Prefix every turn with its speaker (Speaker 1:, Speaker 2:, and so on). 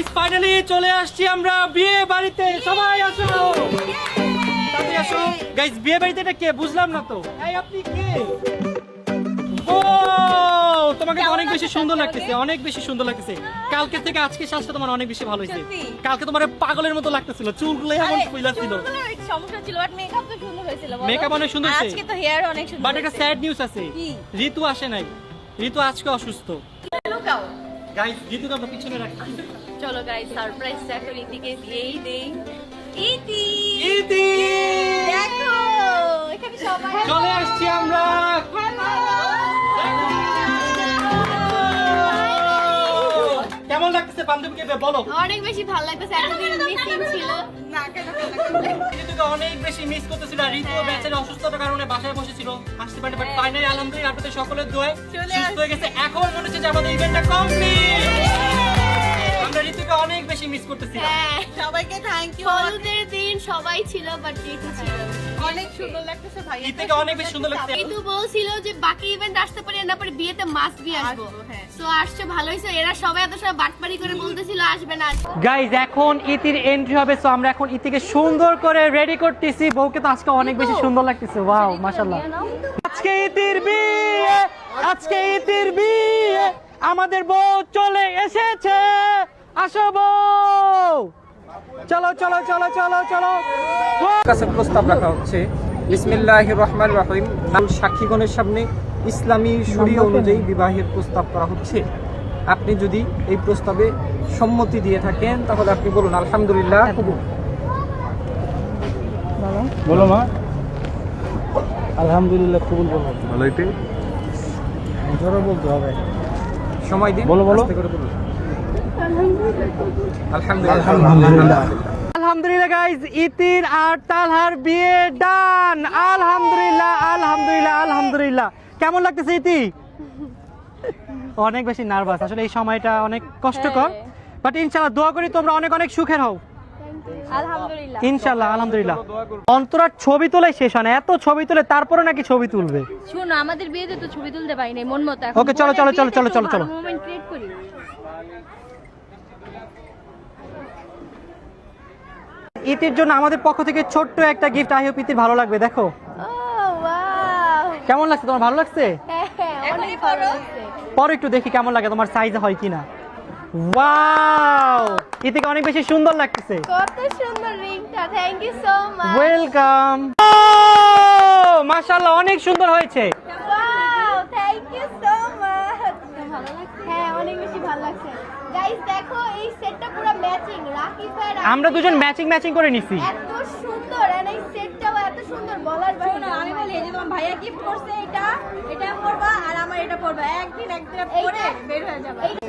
Speaker 1: Guys finally চলে আসছি আমরা বিয়ে বাড়িতে। সবাই আসো। তাড়াতাড়ি আসো। গাইস বিয়ে বাড়িতে এটা কে? বুঝলাম না তো। এই আপনি কে? ও তোমাকে অনেক বেশি সুন্দর লাগতেছে অনেক বেশি সুন্দর লাগতেছে। কালকে থেকে আজকে সাজটা তোমার অনেক বেশি ভালো হয়েছে। কালকে তোমার পাগলের মতো লাগতেছিল চুলগুলো এমন ছিল।
Speaker 2: সমস্যা ছিল বাট মেকআপ তো সুন্দর হয়েছিল?
Speaker 1: Makeup অনেক সুন্দর হয়েছে।
Speaker 2: আজকে তো হেয়ার অনেক সুন্দর
Speaker 1: বাট একটা স্যাড নিউজ আছে। ঋতু আসে নাই। ঋতু আজকে অসুস্থ।
Speaker 2: লুকাও।
Speaker 1: গাইস ঋতুকে আমরা পিছনে রাখি
Speaker 2: চলো গাইস সারপ্রাইজটা এখন ইতিকে দিয়েই দেই। ইতি!
Speaker 1: ইতি! বান্ধবীকে বলো?
Speaker 2: অনেক বেশি ভালো লাগতেছে এতদিন মিসিং ছিল।
Speaker 1: ঋতুকে অনেক বেশি মিস করতেছিল আর ঋতু বেচারি অসুস্থতার কারণে বাসায় বসেছিল। আসতে পারে বাট ফাইনালি আলহামদুলিল্লাহ আপনাদের সকলের দোয়ায় সুস্থ হয়ে গেছে। এখন মনে হচ্ছে যে আমাদের ইভেন্টটা কমপ্লিট আমরা ঋতুকে অনেক বেশি মিস করতেছিলাম।
Speaker 2: হ্যাঁ
Speaker 3: সবাইকে থ্যাংক ইউ
Speaker 2: হলুদের দিন সবাই ছিল বাট ঋতু ছিল।
Speaker 3: অনেক সুন্দর লাগতেছে ভাই
Speaker 1: ইতিকে অনেক বেশি সুন্দর লাগছে।
Speaker 2: বলছিল যে বাকি ইভেন্ট আসতে পারে না পারে বিয়েতে মাস্ট বি আসব।
Speaker 3: আসব, হ্যাঁ।
Speaker 2: সো আসছে ভালো এরা সবাই এত সময় বাটপারি করে বলতেছিল আসবে না
Speaker 1: এখন ইতির এন্ট্রি হবে সো আমরা এখন ইতিকে সুন্দর করে রেডি করতেছি। বউকে তো আজকে অনেক বেশি সুন্দর লাগতেছে। ওয়াও মাশাআল্লাহ। আজকে ইতির বিয়ে আজকে ইতির বিয়ে। আমাদের বউ চলে এসেছে। আসো বউ চলো চলো চলো চলো চলো।
Speaker 4: কাছে প্রস্তাব রাখা হচ্ছে। বিসমিল্লাহ রহমান রহিম। নাম সাক্ষীগণের সামনে ইসলামী শরী অনুযায়ী বিবাহের প্রস্তাব করা হচ্ছে। আপনি যদি এই প্রস্তাবে সম্মতি দিয়ে থাকেন তাহলে আপনি বলুন আলহামদুলিল্লাহ কবুল।
Speaker 5: বলো। মা। আলহামদুলিল্লাহ কবুল বলো। বলতে হবে।
Speaker 4: সময় দিন
Speaker 5: বলো, বলো।
Speaker 4: করে বলুন। আলহামদুলিল্লাহ।
Speaker 5: আলহামদুলিল্লাহ।
Speaker 1: আলহামদুলিল্লাহ গাইজ ইতির আর তালহার বিয়ে ডান। আলহামদুলিল্লাহ আলহামদুলিল্লাহ আলহামদুলিল্লাহ। কেমন লাগতেছে ইতি? অনেক বেশি নার্ভাস। আসলে এই সময়টা অনেক কষ্টকর। বাট ইনশাআল্লাহ দোয়া করি তোমরা অনেক অনেক সুখের হও।
Speaker 2: আলহামদুলিল্লাহ।
Speaker 1: ইনশাআল্লাহ আলহামদুলিল্লাহ। অন্তরার ছবি তোলাই শেষ হয় না। এত ছবি তুলে তারপরে নাকি ছবি তুলবে?
Speaker 2: শোনো আমাদের বিয়েতে তো ছবি তুলতে পারি নাই মন মতো।
Speaker 1: Okay, চলো, চলো, চলো, চলো, চলো, চলো। ইতির জন্য আমাদের পক্ষ থেকে ছোট্ট একটা গিফট আই হোপ ইতির ভালো লাগবে দেখো। কেমন লাগছে তোমার ভালো লাগছে?
Speaker 2: হ্যাঁ হ্যাঁ
Speaker 1: পরে একটু দেখি কেমন লাগে তোমার সাইজ হয় কিনা। ওয়াও ইতিকে অনেক বেশি সুন্দর লাগতেছে।
Speaker 2: কত সুন্দর রিংটা thank you so much
Speaker 1: welcome মাশাআল্লাহ অনেক সুন্দর হয়েছে।
Speaker 2: Wow thank you so much ভালো লাগছে হ্যাঁ অনেক বেশি ভালো লাগছে। গাইস দেখো এই সেটটা পুরো ম্যাচিং
Speaker 1: আমরা দুজন ম্যাচিং ম্যাচিং করে নিছি।
Speaker 2: এত সুন্দর আর এই সেটটাও এত সুন্দর বলার বাইরে
Speaker 3: না আমি বলি এই যে তোমার ভাইয়া কি করছে এটা এটা পরবা আর আমার এটা পরবা। একদিন একদিন পরে বের হয়ে যাবে।